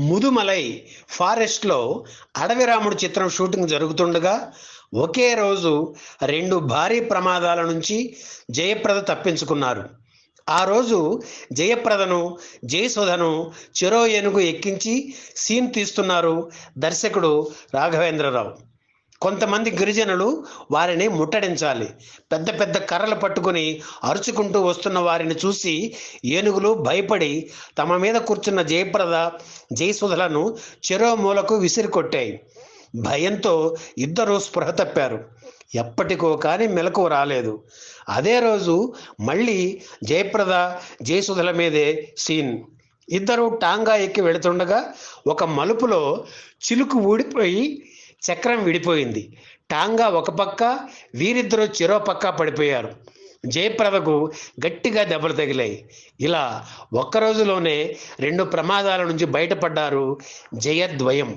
ముదుమలై ఫారెస్ట్లో అడవి రాముడు చిత్రం షూటింగ్ జరుగుతుండగా ఒకే రోజు రెండు భారీ ప్రమాదాల నుంచి జయప్రద తప్పించుకున్నారు. ఆ రోజు జయప్రదను జయసుధను చెరో ఏనుగు ఎక్కించి సీన్ తీస్తున్నారు దర్శకుడు రాఘవేంద్రరావు. కొంతమంది గిరిజనులు వారిని ముట్టడించాలి. పెద్ద పెద్ద కర్రలు పట్టుకుని అరుచుకుంటూ వస్తున్న వారిని చూసి ఏనుగులు భయపడి తమ మీద కూర్చున్న జయప్రద జయసుధలను చెరో మూలకు విసిరికొట్టాయి. భయంతో ఇద్దరు స్పృహ తప్పారు. ఎప్పటికో కానీ మెలకు రాలేదు. అదే రోజు మళ్ళీ జయప్రద జయసుధల మీదే సీన్. ఇద్దరు టాంగా ఎక్కి వెళుతుండగా ఒక మలుపులో చిలుకు ఊడిపోయి చక్రం విడిపోయింది. టాంగా ఒక పక్క వీరిద్దరూ చెరో పక్క పడిపోయారు. జయప్రదకు గట్టిగా దెబ్బలు తగిలాయి. ఇలా ఒక్క రోజులోనే రెండు ప్రమాదాల నుంచి బయటపడ్డారు జయద్వయం.